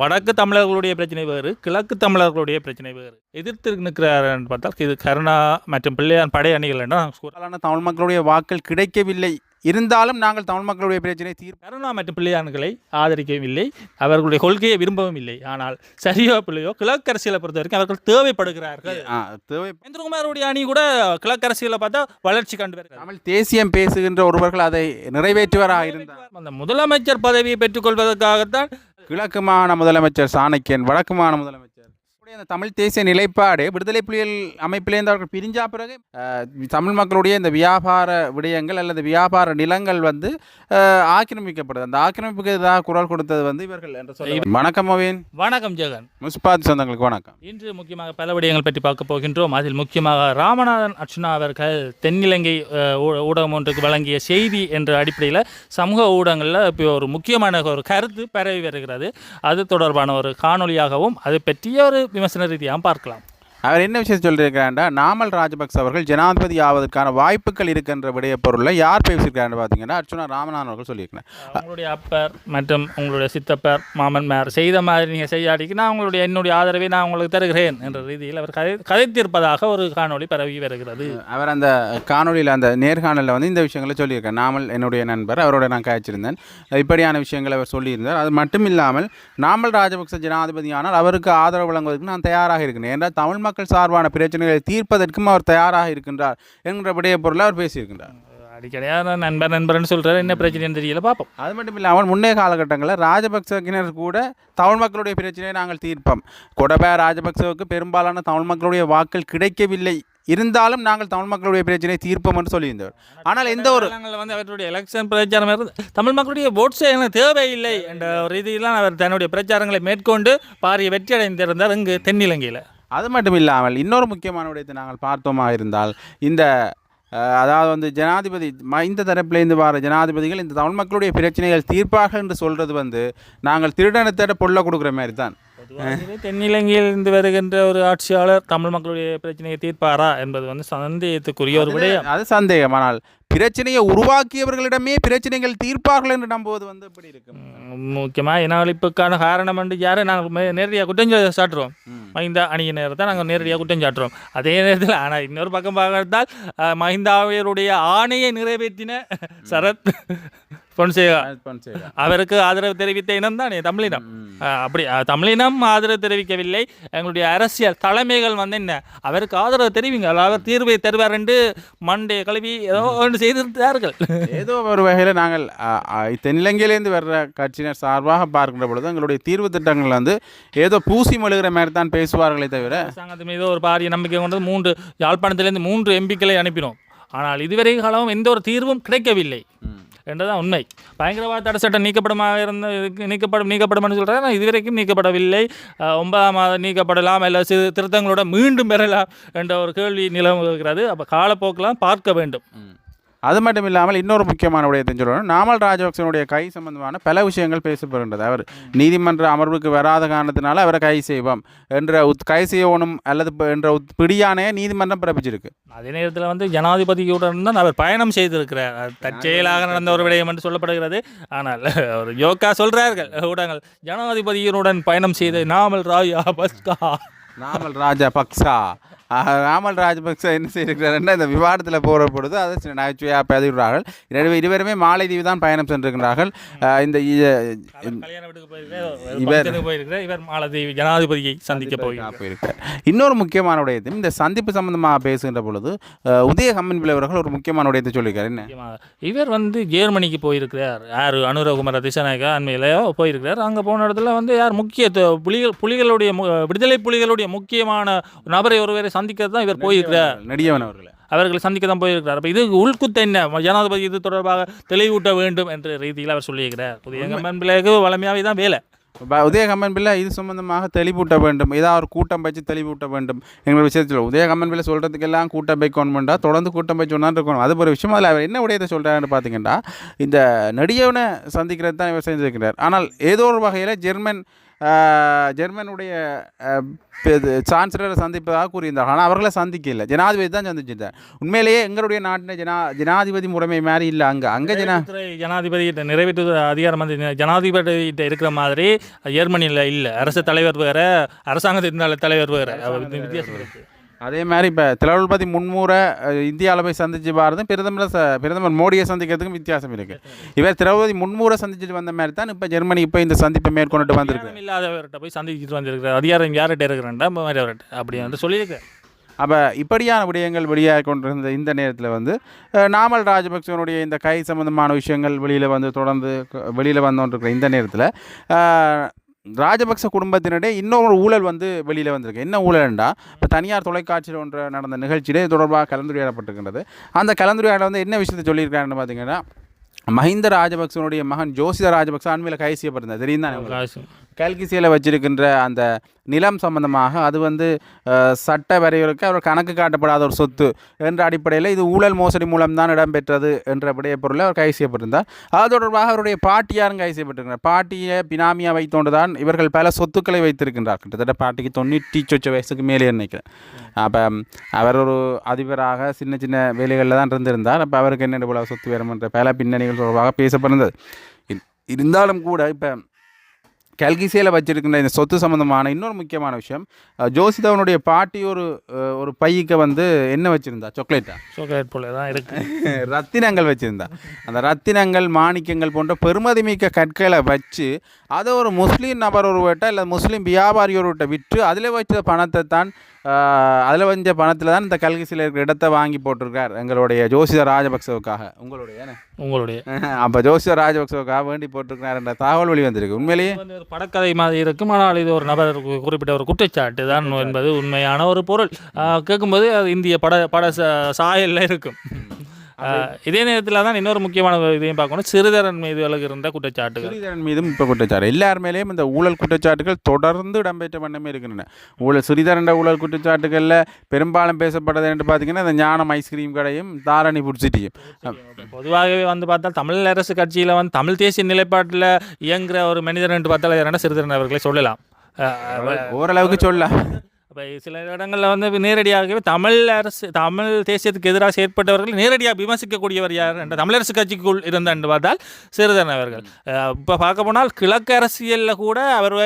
வடக்கு தமிழர்களுடைய பிரச்சனை வேறு கிழக்கு தமிழர்களுடைய பிரச்சனை வேறு. எதிர்த்து நிற்கிறார் பார்த்தால் இது கருணா மற்றும் பிள்ளையார் படை அணிகள் என்று நாங்கள் தமிழ் மக்களுடைய வாக்கள் கிடைக்கவில்லை. இருந்தாலும் நாங்கள் தமிழ் மக்களுடைய பிரச்சனை தீர்ப்பு கருணா மற்றும் பிள்ளையான்களை ஆதரிக்கவும் இல்லை அவர்களுடைய கொள்கையை விரும்பவும் இல்லை. ஆனால் சரியோ பிள்ளையோ கிழக்கு அரசியலை பொறுத்த வரைக்கும் அவர்கள் தேவைப்படுகிறார்கள். தேவை மகேந்திரகுமாருடைய அணி கூட கிழக்கு அரசியலை பார்த்தா வளர்ச்சி கண்டு தமிழ் தேசியம் பேசுகின்ற ஒருவர்கள் அதை நிறைவேற்றுவராக இருந்தார். அந்த முதலமைச்சர் பதவியை பெற்றுக்கொள்வதற்காகத்தான் கிழக்கு மாகாண முதலமைச்சர் சாணக்கியன் வடக்கு மாகாண முதலமைச்சர் அந்த தமிழ் தேசிய நிலைப்பாடு விடுதலை புலிகள் அமைப்பிலேருந்து அவர்கள் பிரிஞ்சா பிறகு தமிழ் மக்களுடைய இந்த வியாபார விடயங்கள் அல்லது வியாபார நிலங்கள் வந்து ஆக்கிரமிக்கப்படுது. அந்த ஆக்கிரமிப்புக்கு எதிராக குரல் கொடுத்தது வந்து இவர்கள் என்று சொல்ல வணக்கம் மோவின். வணக்கம் ஜெகன். முஸ்பாத் சொந்தங்களுக்கு வணக்கம். இன்று முக்கியமாக பல விடயங்கள் பற்றி பார்க்க போகின்றோம். அதில் முக்கியமாக ராமநாதன் அர்ச்சுனா அவர்கள் தென்னிலங்கை ஊடகம் ஒன்றுக்கு வழங்கிய செய்தி என்ற அடிப்படையில் சமூக ஊடகங்களில் இப்போ ஒரு முக்கியமான ஒரு கருத்து பரவி வருகிறது. அது தொடர்பான ஒரு காணொளியாகவும் அது பற்றிய ஒரு விமர்சன ரீதியாகவும் பார்க்கலாம் அவர் என்ன விஷயம் சொல்லியிருக்கிறாண்டா நாமல் ராஜபக்ச அவர்கள் ஜனாதிபதி ஆவதற்கான வாய்ப்புகள் இருக்கின்ற விடய பொருளில் யார் பேசியிருக்காருன்னு பார்த்தீங்கன்னா அர்ச்சுனா ராமநாதன் அவர்கள் சொல்லியிருக்கிறார். உங்களுடைய அப்பர் மற்றும் உங்களுடைய சித்தப்பர் மாமன்மார் செய்த மாதிரி நீங்கள் செய்யாடிக்கு நான் உங்களுடைய என்னுடைய ஆதரவை நான் உங்களுக்கு தருகிறேன் என்ற ரீதியில் அவர் கதை கதைத்திருப்பதாக ஒரு காணொளி பரவி வருகிறது. அவர் அந்த காணொளியில் அந்த நேர்காணலில் வந்து இந்த விஷயங்களை சொல்லியிருக்கார். நாமல் என்னுடைய நண்பர் அவரோட நான் காய்ச்சிருந்தேன். இப்படியான விஷயங்களை அவர் சொல்லியிருந்தார். அது மட்டும் இல்லாமல் நாமல் ராஜபக்ச ஜனாதிபதியானால் அவருக்கு ஆதரவு வழங்குவதற்கு நான் தயாராக இருக்கிறேன். ஏன்றால் தமிழ் மக்கள் சார்பான பிரச்சனைகளை தீர்ப்பதற்கும் அவர் தயாராக இருக்கின்றார் என்கிற விடய பொருளை அவர் பேசியிருக்கின்றார். அடிக்கடியாக நண்பர் நண்பர்னு சொல்கிறார் என்ன பிரச்சனைன்னு தெரியல பார்ப்போம் அது மட்டும் இல்லாமல் முன்னே காலகட்டங்களில் ராஜபக்சவினர் கூட தமிழ் மக்களுடைய பிரச்சனையை நாங்கள் தீர்ப்போம். கொடபய ராஜபக்சவுக்கு பெரும்பாலான தமிழ் மக்களுடைய வாக்கள் கிடைக்கவில்லை. இருந்தாலும் நாங்கள் தமிழ் மக்களுடைய பிரச்சனையை தீர்ப்போம் என்று சொல்லியிருந்தவர். ஆனால் எந்த ஒரு வந்து அவருடைய எலெக்ஷன் பிரச்சாரம் தமிழ் மக்களுடைய ஓட்ஸ் எனக்கு தேவையில்லை என்ற ஒரு ரீதியில் அவர் தன்னுடைய பிரச்சாரங்களை மேற்கொண்டு பாரிய வெற்றி அடைந்திருந்தார் இங்கு தென்னிலங்கையில். அது மட்டும் இல்லாமல் இன்னொரு முக்கியமான விடயத்தை நாங்கள் பார்த்தோமா இருந்தால் இந்த அதாவது வந்து ஜனாதிபதி ம- இந்த தரப்பிலேருந்து வர ஜனாதிபதிகள் இந்த தமிழ் மக்களுடைய பிரச்சனைகள் தீர்ப்பாக என்று சொல்கிறது வந்து நாங்கள் திருடனத்தோட பொருளை கொடுக்குற மாதிரி தான். தென்னிலங்கையில் இருந்து வருகின்ற ஒரு ஆட்சியாளர் தமிழ் மக்களுடைய பிரச்சனையை தீர்ப்பாரா என்பது வந்து சந்தேகத்துக்குரிய ஒரு விடயம். அது சந்தேகம். ஆனால் பிரச்சனையை உருவாக்கியவர்களிடமே பிரச்சனைகள் தீர்ப்பார்கள் என்று நம்புவது வந்து எப்படி இருக்கும் முக்கியமாக இனவழிப்புக்கான காரணம் வந்து யாரை? நாங்கள் நேரடியாக குற்றம் சாட்டுறோம். மஹிந்தா அணியினர் தான் நாங்கள் நேரடியாக குற்றம் சாட்டுறோம். அதே நேரத்தில் ஆனால் இன்னொரு பக்கம் பார்த்தால் மஹிந்தாவியருடைய ஆணையை நிறைவேற்றின சரத் பொன்சேகா. அவருக்கு ஆதரவு தெரிவித்த இனம் தானே தமிழினம். அப்படி தமிழினம் ஆதரவு தெரிவிக்கவில்லை. எங்களுடைய அரசியல் தலைமைகள் வந்து என்ன அவருக்கு ஆதரவு தெரிவிங்க. அவர் தீர்வை தருவார் என்று மண்டே கழுவி ஏதோ ஒன்று செய்திருந்தார்கள். ஏதோ ஒரு வகையில் நாங்கள் தென்னிலங்கையிலேருந்து வர்ற கட்சியினர் சார்பாக பார்க்கின்ற பொழுது எங்களுடைய தீர்வு திட்டங்கள் வந்து ஏதோ பூசி மழுகிற மாதிரி தான் பேசுவார்களே தவிர அரசாங்கத்து மீது ஒரு பாரிய நம்பிக்கை கொண்டது மூன்று யாழ்ப்பாணத்திலிருந்து மூன்று எம்பிக்களை அனுப்பினோம். ஆனால் இதுவரை காலம் எந்த ஒரு தீர்வும் கிடைக்கவில்லை. என்றுதான் உண்மை. பயங்கரவாத தடை சட்டம் நீக்கப்படமாக இருந்த நீக்கப்படும் நீக்கப்படும் சொல்கிறாங்க ஆனால் இதுவரைக்கும் நீக்கப்படவில்லை. ஒன்பதாம் மாதம் நீக்கப்படலாம். இல்லை சிறு திருத்தங்களோட மீண்டும் பெறலாம் என்ற ஒரு கேள்வி நிலவுகிறது. அப்போ காலப்போக்கெலாம் பார்க்க வேண்டும். அது மட்டும் இல்லாமல் இன்னொரு முக்கியமான விடயத்தை சொல்லணும். நாமல் ராஜபக்சனுடைய கை சம்பந்தமான பல விஷயங்கள் பேசப்படுகின்றது. அவர் நீதிமன்ற அமர்வுக்கு வராத காரணத்தினால அவரை கை செய்வோம் என்ற உத் கை செய்யணும் அல்லது என்ற உத் பிடியானையை நீதிமன்றம் பிறப்பிச்சிருக்கு. அதே நேரத்தில் வந்து ஜனாதிபதியுடன் தான் அவர் பயணம் செய்திருக்கிறார். தற்செயலாக நடந்த ஒரு விடயம் என்று சொல்லப்படுகிறது. ஆனால் ஒரு யோக்கா சொல்கிறார்கள் ஊடகங்கள் ஜனாதிபதியுடன் பயணம் செய்த நாமல் ராயா பஸ்கா நாமல் ராஜபக்சா ஆஹ், நாமல் ராஜபக்ச என்ன செய்திருக்கிறாருன்னா இந்த விவாதத்தில் போகிற பொழுது அதை சில நகைச்சுவையாக பதிவிடுறார்கள் எனவே இருவருமே மாலைதீவு தான் பயணம் சென்றிருக்கிறார்கள். இந்த போயிருக்கிறார். இவர்- இவர் போயிருக்கிறார். மாலத்தீவு ஜனாதிபதியை சந்திக்க போகிறார். போயிருக்கார் இன்னொரு முக்கியமான விடயத்தையும் இந்த சந்திப்பு சம்பந்தமாக பேசுகின்ற பொழுது உதய கம்மன் பிள்ளைவர்கள் ஒரு முக்கியமான விடயத்தை சொல்லியிருக்காரு. என்ன? இவர் வந்து ஜெர்மனிக்கு போயிருக்கிறார். யார்? அனுரகுமார திசாநாயகா அண்மையில் போயிருக்கிறார். அங்கே போன இடத்துல வந்து யார்? முக்கிய புலிகள் புலிகளுடைய விடுதலை புலிகளுடைய முக்கியமான நபரை ஒருவரை சந்திக்கிறது தான் இவர் போயிருக்கிறார். நெடியவன் அவர்களை. அவர்களை சந்திக்க தான் போயிருக்கிறார். அப்போ இது உள்குத்து என்ன? ஜனாதிபதி இது தொடர்பாக தெளிவூட்ட வேண்டும் என்ற ரீதியில் அவர் சொல்லியிருக்கிறார். புதிய பிள்ளைக்கு வளமையாகவே தான் வேலை. ப- உதய கம்மன் பிள்ளை இது சம்பந்தமாக தெளிவூட்ட வேண்டும். ஏதாவது ஒரு கூட்டம் வச்சு தெளிவூட்ட வேண்டும் எங்கள் விஷயத்தில் உதய கம்மன் பிள்ளை சொல்கிறதுக்கெல்லாம் கூட்டம் வைக்கணுமெண்டா தொடர்ந்து கூட்டம் வச்சு ஒன்றா இருக்கணும். அது ஒரு விஷயம். அதில் அவர் என்ன விடயத்தை சொல்கிறாருன்னு பார்த்தீங்கன்னா இந்த நெடியவனை சந்திக்கிறது தான் இவர் செஞ்சிருக்கிறார். ஆனால் ஏதோ ஒரு வகையில் ஜெர்மன் ஜெர்மனுடைய சான்சலரை சந்திப்பதாக கூறியிருந்தார்கள். ஆனால் அவர்களை சந்திக்கல. ஜனாதிபதி தான் சந்திச்சிருந்தார் உண்மையிலேயே எங்களுடைய நாட்டில் ஜனா ஜனாதிபதி முறைமை மாதிரி இல்லை. அங்கே அங்கே ஜனா ஜனாதிபதி நிறைவேற்று அதிகாரம் வந்து ஜனாதிபதி இருக்கிற மாதிரி ஜெர்மனியில் இல்லை. அரசு தலைவர் வேற அரசாங்கத்தின் தலைவர் வேற. அவர் வித்தியாசம் இருக்கு. அதே மாதிரி இப்போ திலவல்பதி முன்முறை அஹ், இந்தியாவில் போய் சந்திச்சு பாரதும் பிரதமர் ச பிரதமர் மோடியை சந்திக்கிறதுக்கும் வித்தியாசம் இருக்குது இவர் திரௌபதி முன்முறை சந்திச்சுட்டு வந்த மாதிரி தான் இப்போ ஜெர்மனி இப்போ இந்த சந்திப்பை மேற்கொண்டுட்டு வந்திருக்கு. இல்லாதவர்கிட்ட போய் சந்திச்சுட்டு வந்திருக்கிறார். அதிகாரம் யார்கிட்ட இருக்கிறேன்டா மாதிரி அவர்கிட்ட அப்படி வந்து சொல்லியிருக்கேன் அப்போ இப்படியான விடயங்கள் வெளியாக கொண்டிருந்த இந்த நேரத்தில் வந்து நாமல் ராஜபக்சவனுடைய இந்த கை சம்பந்தமான விஷயங்கள் வெளியில் வந்து தொடர்ந்து வெளியில் வந்தோன்றிருக்கிற இந்த நேரத்தில் ராஜபக்ச குடும்பத்தினரே இன்னொரு ஊழல் வந்து வெளியில் வந்திருக்கு. என்ன ஊழல்ண்டா இப்போ தனியார் தொலைக்காட்சியில் ஒன்று நடந்த நிகழ்ச்சியிலே தொடர்பாக கலந்துரையாடப்பட்டிருக்கின்றது அந்த கலந்துரையாடல் வந்து என்ன விஷயத்தை சொல்லியிருக்காருன்னு பார்த்தீங்கன்னா மஹிந்த ராஜபக்சனுடைய மகன் ஜோசித ராஜபக்ச அண்மையில் கைது செய்யப்பட்டிருந்தார். தெரியும் தானே கல்கிசியில் வச்சிருக்கின்ற அந்த நிலம் சம்பந்தமாக அது வந்து சட்ட வரையறுக்கு அவர் கணக்கு காட்டப்படாத ஒரு சொத்து என்ற அடிப்படையில் இது ஊழல் மோசடி மூலம்தான் இடம்பெற்றது என்ற அப்படியே பொருளை அவர் கைது செய்யப்பட்டிருந்தார். அது தொடர்பாக அவருடைய பாட்டியாரும் கைது செய்யப்பட்டிருக்கிறார். பாட்டியை பினாமியாக வைத்தோண்டுதான் இவர்கள் பல சொத்துக்களை வைத்திருக்கின்றார். கிட்டத்தட்ட பாட்டிக்கு தொண்ணூற்றி சொச்ச வயசுக்கு மேலே நினைக்கிறேன். அப்போ அவர் ஒரு அதிபராக சின்ன சின்ன வேலைகளில் தான் இருந்திருந்தார். அப்போ அவருக்கு என்ன போல சொத்து வேணும் என்ற பல பின்னணிகள் தொடர்பாக பேசப்பட்டிருந்தது. இருந்தாலும் கூட இப்போ கல்கிசையில் வச்சிருக்கின்ற இந்த சொத்து சம்பந்தமான இன்னொரு முக்கியமான விஷயம் ஜோசிதாவனுடைய பாட்டி ஒரு ஒரு பைக்கு வந்து என்ன வச்சுருந்தா? சாக்லேட்டா? சாக்லேட் போல தான் இருக்கு. ரத்தினங்கள் வச்சுருந்தா. அந்த ரத்தினங்கள் மாணிக்கங்கள் போன்ற பெருமதிமிக்க கற்களை வச்சு அதை ஒரு முஸ்லீம் நபர் ஒருவர்கிட்ட இல்லை முஸ்லீம் வியாபாரி ஒருவர்கிட்ட விற்று அதில் வச்ச பணத்தை தான் அதில் வச்ச பணத்தில் தான் இந்த கல்கிசியில் இருக்கிற இடத்த வாங்கி போட்டிருக்கார் எங்களுடைய ஜோசித ராஜபக்சவுக்காக. உங்களுடைய? உங்களுடைய. அப்போ ஜோசித ராஜபக்சவுக்காக வேண்டி போட்டிருக்கிறார் என்ற தகவல் வெளி வந்திருக்கு. உண்மையிலேயே? ஒரு படக்கதை மாதிரி இருக்கும். ஆனால் இது ஒரு நபர் குறிப்பிட்ட ஒரு குற்றச்சாட்டு தான் என்பது உண்மையான ஒரு பொருள். கேட்கும்போது அது இந்திய பட பட சாயல்ல இருக்கும். இதே நேரத்தில் தான் இன்னொரு முக்கியமான இதையும் பார்க்கணும். சிறுதரன் மீது விலகுகின்ற குற்றச்சாட்டுகள். ஸ்ரீதரன் மீதும் இப்போ குற்றச்சாட்டு. எல்லார் மேலேயும் இந்த ஊழல் குற்றச்சாட்டுகள் தொடர்ந்து இடம்பெற்ற வண்ணமே இருக்கின்றன. ஊழல் ஸ்ரீதரண்ட ஊழல் குற்றச்சாட்டுகளில் பெரும்பாலும் பேசப்பட்டது என்று பார்த்தீங்கன்னா இந்த ஞானம் ஐஸ்கிரீம் கடையும் தாரணி ஃபுட் சிட்டியும் பொதுவாகவே வந்து பார்த்தா தமிழ் அரசு கட்சியில் வந்து தமிழ் தேசிய நிலைப்பாட்டில் இயங்குற ஒரு மனிதர் என்று பார்த்தால் சிறுதரன் அவர்களை சொல்லலாம். ஓரளவுக்கு சொல்ல அப்போ சில இடங்களில் வந்து நேரடியாகவே தமிழ் அரசு தமிழ் தேசியத்துக்கு எதிராக செயற்பட்டவர்கள் நேரடியாக விமர்சிக்கக்கூடியவர் யார் என்ற தமிழரசு கட்சிக்குள் இருந்த என்று பார்த்தால் சிறிதரன் அவர்கள். இப்போ பார்க்க போனால் கிழக்கு அரசியலில் கூட அவர்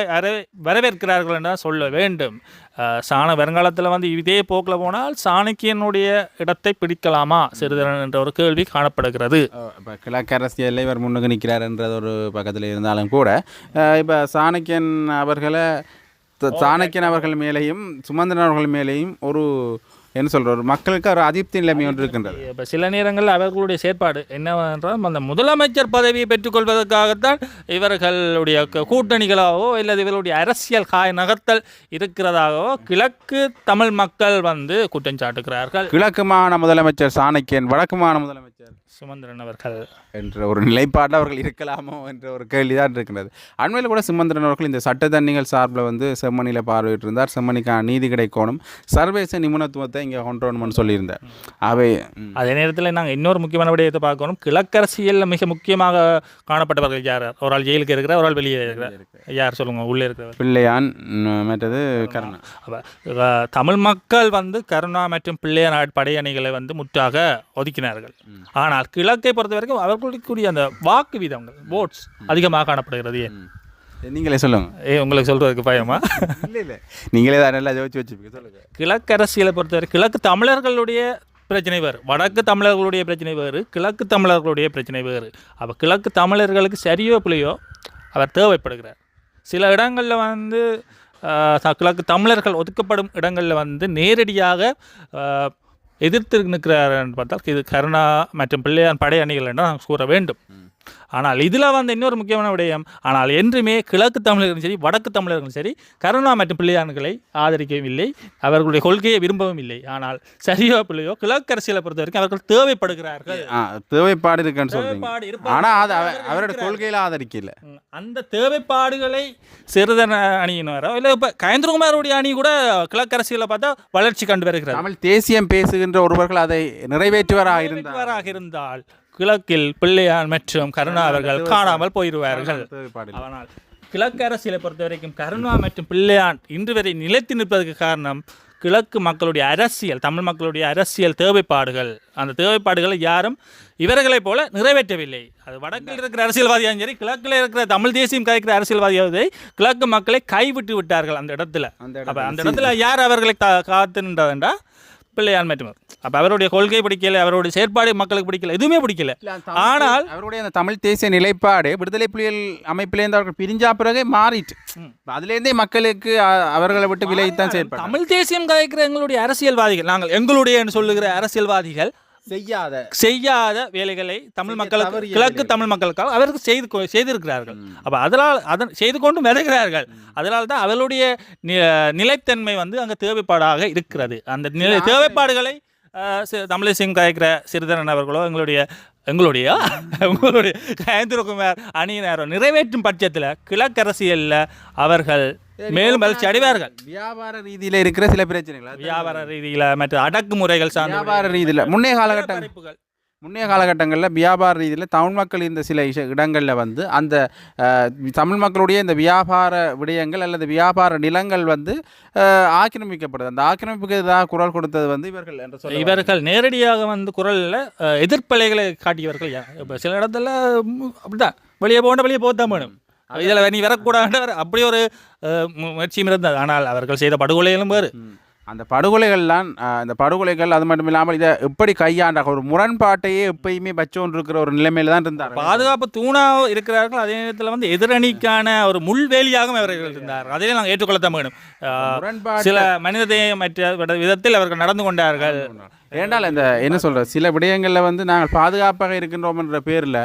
வரவேற்கிறார்கள் என்று சொல்ல வேண்டும். சாண வருங்காலத்தில் வந்து இதே போக்கில் போனால் சாணக்கியனுடைய இடத்தை பிடிக்கலாமா? சிறிதரன் என்ற ஒரு கேள்வி காணப்படுகிறது. இப்போ கிழக்கு அரசியலில் இவர் முன்னுக்கு நிற்கிறாருன்றது ஒரு பக்கத்தில் இருந்தாலும் கூட இப்போ சாணக்கியன் அவர்களை சாணக்கியன் அவர்கள் மேலேயும் சுமந்திரன் அவர்கள் மேலேயும் ஒரு என்ன சொல்ற ஒரு மக்களுக்கு ஒரு அதிருப்தி நிலைமை ஒன்று இருக்கின்றது. இப்போ சில நேரங்களில் அவர்களுடைய செயற்பாடு என்னவென்றால் அந்த முதலமைச்சர் பதவியை பெற்றுக்கொள்வதற்காகத்தான் இவர்களுடைய கூட்டணிகளாகவோ இல்லை இவர்களுடைய அரசியல் காய் நகர்த்தல் இருக்கிறதாகவோ கிழக்கு தமிழ் மக்கள் வந்து குற்றம் சாட்டுகிறார்கள். கிழக்கு மாகாண முதலமைச்சர் சாணக்கியன் வடக்கு மாகாண முதலமைச்சர் சுமந்திரன் அவர்கள். என்ற ஒரு நிலைப்பாட்டில் அவர்கள் இருக்கலாமோ என்ற ஒரு கேள்விதான் இருக்கின்றது. அண்மையில் கூட சுமந்திரன் அவர்கள் இந்த சட்டத்தண்ணிகள் சார்பில் வந்து செம்மணியில் பார்வையிட்டிருந்தார். செம்மணிக்கான நீதி கிடைக்கணும். சர்வதேச நிபுணத்துவத்தை இங்கே கொண்டு வரணும்னு சொல்லியிருந்தார் அவை அதே நேரத்தில் நாங்கள் இன்னொரு முக்கியமான விடயத்தை பார்க்கணும். கிழக்கரசியலில் மிக முக்கியமாக காணப்பட்டவர்கள் யார்? ஒரு ஆள் ஜெயிலுக்கு இருக்கிற ஒரு ஆள் வெளியே இருக்கிறார். யார் சொல்லுங்க உள்ளே இருக்கிறவர்? பிள்ளையான் மற்றது கருணா. அப்ப, தமிழ் மக்கள் வந்து கருணா மற்றும் பிள்ளையநாடு படையணிகளை வந்து முற்றாக ஒதுக்கினார்கள். ஆனால் கிழக்கை பொறுத்த வரைக்கும் அவர்களுக்குரிய அந்த வாக்கு வீதங்கள் ஓட்ஸ் அதிகமாக காணப்படுகிறது. ஏன். நீங்களே சொல்லுங்க. ஏ உங்களுக்கு சொல்றதுக்கு பயமா? இல்லை இல்லை. நீங்களே தான் நல்லா யோசிச்சு வச்சுப்பீங்க சொல்லுங்க. கிழக்கு அரசியலை பொறுத்தவரை கிழக்கு தமிழர்களுடைய பிரச்சனை வேறு வடக்கு தமிழர்களுடைய பிரச்சனை வேறு கிழக்கு தமிழர்களுடைய பிரச்சனை வேறு. அப்போ கிழக்கு தமிழர்களுக்கு சரியோ பிள்ளையோ அவர் தேவைப்படுகிறார். சில இடங்களில் வந்து கிழக்கு தமிழர்கள் ஒதுக்கப்படும் இடங்களில் வந்து நேரடியாக எதிர்த்து நிற்கிறார்னு பார்த்தால் இது கருணா மற்றும் பிள்ளையார் படை அணிகள் என்று நாம் கூற வேண்டும். ஆனால் இதில் வந்து இன்னொரு முக்கியமான விடயம் ஆனால் என்றுமே கிழக்கு தமிழர்களும் சரி வடக்கு தமிழர்களும் சரி கருணா மற்றும் பிள்ளையான்களை ஆதரிக்கவும் இல்லை அவர்களுடைய கொள்கையை விரும்பவும் இல்லை. ஆனால் சரியோ பிள்ளையோ கிழக்கு அரசியலை பொறுத்த வரைக்கும் அவர்கள் தேவைப்படுகிறார்கள். தேவைப்பாடு இருக்குன்னு இருப்பதாக ஆனால் அது அவரோட. கொள்கையில் ஆதரிக்கல. அந்த தேவைப்பாடுகளை சிறுதன அணியினரோ இல்லை இப்போ கயந்திரகுமாருடைய அணி கூட கிழக்கு அரசியலை பார்த்தா வளர்ச்சி கண்டு வருகிறது. தமிழ் தேசியம் பேசுகின்ற ஒருவர்கள் அதை நிறைவேற்றுவராக இருந்தார் நிறைவேற்றுவராக இருந்தால் கிழக்கில் பிள்ளையான் மற்றும் கருணா அவர்கள் காணாமல் போயிடுவார்கள். ஆனால் கிழக்கு அரசியலை பொறுத்த வரைக்கும் கருணா மற்றும் பிள்ளையான் இன்று வரை நிலைத்து நிற்பதற்கு காரணம் கிழக்கு மக்களுடைய அரசியல் தமிழ் மக்களுடைய அரசியல் தேவைப்பாடுகள். அந்த தேவைப்பாடுகளை யாரும் இவர்களைப் போல நிறைவேற்றவில்லை. அது வடக்கில் இருக்கிற அரசியல்வாதியாகவும் சரி கிழக்கில் இருக்கிற தமிழ் தேசியம் கலைக்கிற அரசியல்வாதியாவது கிழக்கு மக்களை கைவிட்டு விட்டார்கள் அந்த இடத்துல. அந்த அப்போ அந்த இடத்துல யார் அவர்களை காத்து நின்றதுண்டா பிள்ளையான் மற்றும் அப்போ அவருடைய கொள்கை பிடிக்கல அவருடைய செயற்பாடு மக்களுக்கு பிடிக்கல எதுவுமே பிடிக்கல. ஆனால் அவருடைய அந்த தமிழ் தேசிய நிலைப்பாடு விடுதலை புலிகள் அமைப்பிலேருந்து அவர்கள் பிரிஞ்சா பிறகு மாறிட்டு. அதுலேருந்தே மக்களுக்கு அவர்களை விட்டு விலகித்தான் செயற்பட்டாங்க தமிழ் தேசியம் கலைக்கிற எங்களுடைய அரசியல்வாதிகள் நாங்கள் எங்களுடைய சொல்லுகிற அரசியல்வாதிகள் செய்யாத செய்யாத வேலைகளை தமிழ் மக்களுக்கு கிழக்கு தமிழ் மக்களுக்காக அவருக்கு செய்து செய்திருக்கிறார்கள். அப்போ அதனால் அதன் செய்து கொண்டு வருகிறார்கள் அதனால் தான் அவர்களுடைய நிலைத்தன்மை வந்து அங்கே தேவைப்பாடாக இருக்கிறது. அந்த நிலை தேவைப்பாடுகளை அஹ், சி- தமிழிசையும் கலைக்கிற சிறிதரன் அவர்களோ எங்களுடைய எங்களுடைய உங்களுடைய கயந்திரகுமார் அணியினரோ நிறைவேற்றும் பட்சத்தில் கிழக்கரசியலில் அவர்கள் மேலும் வளர்ச்சி அடைவார்கள். வியாபார ரீதியில இருக்கிற சில பிரச்சனைகள்? வியாபார ரீதியில் மற்ற அடக்குமுறைகள் சார்ந்த வியாபார ரீதியில. முன்னைய காலகட்டம் பறிப்புகள். முன்னைய காலகட்டங்களில் வியாபார ரீதியில் தமிழ் மக்கள் இருந்த சில இஷ இடங்களில் வந்து அந்த தமிழ் மக்களுடைய இந்த வியாபார விடயங்கள் அல்லது வியாபார நிலங்கள் வந்து ஆக்கிரமிக்கப்படுது. அந்த ஆக்கிரமிப்புக்கு எதிராக குரல் கொடுத்தது வந்து இவர்கள் என்று சொல்ல இவர்கள் நேரடியாக வந்து குரலில் எதிர்ப்பலைகளை காட்டியவர்கள் சில இடத்துல அப்படிதான் வெளியே போகணும் வெளியே போத்தான் வேணும். இதில் நீ வரக்கூடாது அப்படி ஒரு முயற்சியும் இருந்தது. ஆனால் அவர்கள் செய்த படுகொலைகளும் வேறு. அந்த படுகொலைகள்லாம் அந்த படுகொலைகள் அது மட்டும் இல்லாமல் இதை எப்படி கையாண்டாக ஒரு முரண்பாட்டையே எப்பயுமே வச்சோன்று இருக்கிற ஒரு நிலைமையில தான் இருந்தார் பாதுகாப்பு தூணாக இருக்கிறார்கள். அதே நேரத்தில் வந்து எதிரணிக்கான ஒரு முள்வேலியாகவும் அவர்கள் இருந்தார் அதையும் நாங்கள் ஏற்றுக்கொள்ளத்தான் முரண்பாடு சில மனிதமற்ற விதத்தில் அவர்கள் நடந்து கொண்டார்கள். ஏண்டால் இந்த என்ன சொல்கிறது சில விடயங்களில் வந்து நாங்கள் பாதுகாப்பாக இருக்கின்றோம் என்ற பேரில்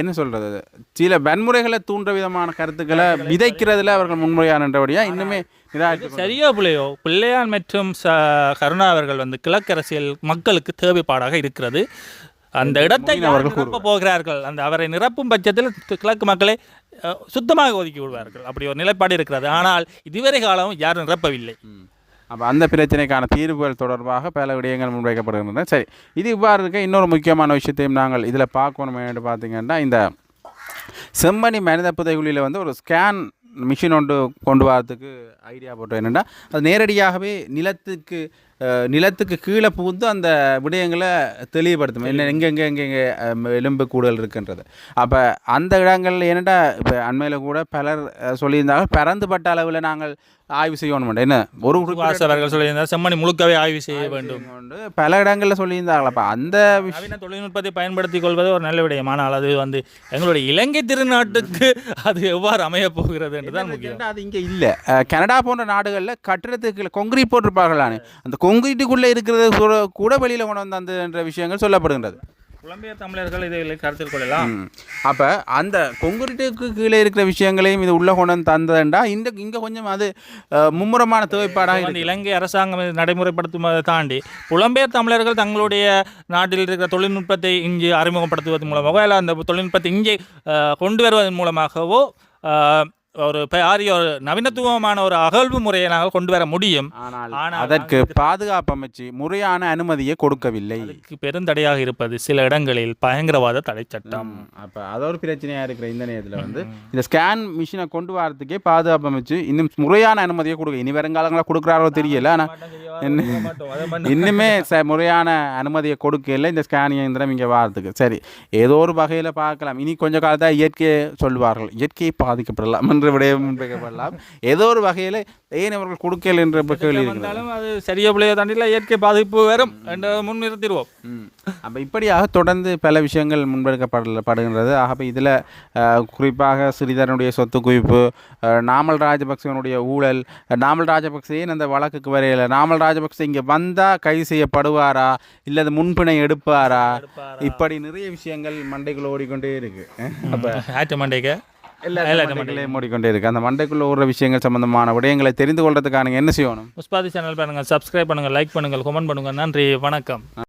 என்ன சொல்கிறது சில வன்முறைகளை தூண்டுற விதமான கருத்துக்களை விதைக்கிறதுல அவர்கள் முன்முறையானபடியாக இன்னுமே நிராகரித்து சரியோ பிள்ளையோ? பிள்ளையான் மற்றும் ச கருணா அவர்கள் வந்து கிழக்கரசியல் மக்களுக்கு தேவைப்பாடாக இருக்கிறது. அந்த இடத்தை அவர்கள் நிரப்ப போகிறார்கள்? அந்த அவரை நிரப்பும் பட்சத்தில் கிழக்கு மக்களை சுத்தமாக ஒதுக்கி விடுவார்கள். அப்படி ஒரு நிலைப்பாடு இருக்கிறது. ஆனால் இதுவரை காலம் யாரும் நிரப்பவில்லை. அப்போ அந்த பிரச்சனைக்கான தீர்வுகள் தொடர்பாக பல விடயங்கள் முன்வைக்கப்படுகின்றன. சரி இது இவ்வாறு இருக்க இன்னொரு முக்கியமான விஷயத்தையும் நாங்கள் இதில் பார்க்கணும் என்று பார்த்தீங்கன்னா இந்த செம்மணி மனித புதைகுழியில் வந்து ஒரு ஸ்கேன் மிஷின் ஒன்று கொண்டு வரதுக்கு ஐடியா போட்டோம். என்னென்னா அது நேரடியாகவே நிலத்துக்கு நிலத்துக்கு கீழே புகுந்து அந்த விடயங்களை தெளிவுபடுத்தும். என்ன எங்கெங்கே எங்கெங்கே எலும்பு கூடுதல் இருக்குன்றது. அப்போ அந்த இடங்கள்ல என்னடா இப்போ அண்மையில் கூட பலர் சொல்லியிருந்தாங்க பரந்துபட்ட அளவில் நாங்கள் ஆய்வு செய்யணும் என்ன ஒரு அவர்கள் சொல்லியிருந்தார் செம்மணி முழுக்கவே ஆய்வு செய்ய வேண்டும். பல இடங்களில் சொல்லியிருந்தாங்களப்பா அந்த விஷயம் தொழில்நுட்பத்தை பயன்படுத்திக் கொள்வது ஒரு நல்ல விடயம். ஆனால் அது வந்து எங்களுடைய இலங்கை திருநாட்டுக்கு அது எவ்வாறு அமையப் போகிறது என்றுதான் முக்கியம். அது இங்கே இல்லை. கனடா போன்ற நாடுகளில் கட்டிடத்துக்கு கொங்கிரீட் போட்டிருப்பார்களானே. அந்த கொங்கிரீட்டுக்குள்ளே இருக்கிறது கூட- கூட வெளியில் கொண்டு வந்து அந்த என்ற விஷயங்கள் சொல்லப்படுகின்றது. புலம்பெயர் தமிழர்கள் இதை கருத்தில் கொள்ளலாம். அப்போ அந்த கொங்கிரீட்டுக்கு கீழே இருக்கிற விஷயங்களையும் இது உள்ளே கொண்டு வந்து தந்ததுண்டா? இந்த இங்கே கொஞ்சம் அது மும்முரமான தேவைப்பாடாக இலங்கை அரசாங்கம் நடைமுறைப்படுத்துவதை தாண்டி புலம்பெயர் தமிழர்கள் தங்களுடைய நாட்டில் இருக்கிற தொழில்நுட்பத்தை இங்கே அறிமுகப்படுத்துவதன் மூலமாகவோ இல்லை அந்த தொழில்நுட்பத்தை இங்கே கொண்டு வருவதன் மூலமாகவோ ஒரு பாரிய ஒரு நவீனத்துவமான ஒரு அகழ்வு முறையை நாங்கள் கொண்டு வர முடியும். ஆனால் அதற்கு பாதுகாப்பு அமைச்சு முறையான அனுமதியை கொடுக்கவில்லை. பெருந்தடையாக இருப்பது சில இடங்களில் பயங்கரவாத தடை சட்டம் அப்போ அது ஒரு பிரச்சனையாக இருக்கிற இந்த நேரத்தில் வந்து இந்த ஸ்கேன் மிஷினை கொண்டு வரதுக்கே பாதுகாப்பு அமைச்சு இன்னும் முறையான அனுமதியை கொடுக்க இனி வருங்காலங்களில் கொடுக்குறாரோ தெரியல ஆனால் இன்னுமே ச முறையான அனுமதியை கொடுக்கல இந்த ஸ்கேன் இயந்திரம் இங்கே வாரத்துக்கு சரி ஏதோ ஒரு வகையில் பார்க்கலாம். இனி கொஞ்ச காலத்தாக இயற்கையை சொல்வார்கள் இயற்கையை பாதிக்கப்படலாம் என்ற விடயம் முன்வைக்கப்படலாம் ஏதோ ஒரு வகையில் ஏன் அவர்கள் கொடுக்கல என்ற கேள்வி இருக்கிறது வந்தாலும் அது சரியா பிள்ளைய தாண்டில இயற்கை பாதிப்பு வரும் என்று முன்னிறுத்திடுவோம். அப்போ இப்படியாக தொடர்ந்து பல விஷயங்கள் முன்பெடுக்கப்படல படுகின்றது ஆகவே இதில் குறிப்பாக சிறிதரனுடைய சொத்து குவிப்பு நாமல் ராஜபக்சவனுடைய ஊழல் நாமல் ராஜபக்சே அந்த வழக்குக்கு வரையில? நாமல் ராஜபக்சே இங்கே வந்தால் கைது செய்யப்படுவாரா? இல்லது முன்பிணை எடுப்பாரா? இப்படி நிறைய விஷயங்கள் மண்டைக்குள்ள ஓடிக்கொண்டே இருக்கு. அப்போ ஆட்டு மண்டைக்கு? எல்லா மண்டைக்குள்ளேயும் ஓடிக்கொண்டே இருக்கு. அந்த மண்டைக்குள்ள ஓடுற விஷயங்கள் சம்பந்தமான விடயங்களை தெரிந்து கொள்றதுக்கான என்ன செய்யணும்? முஸ்பாதி சேனல் பாருங்கள் சப்ஸ்கிரைப் பண்ணுங்கள் லைக் பண்ணுங்கள் கமெண்ட் பண்ணுங்கள் நன்றி வணக்கம்.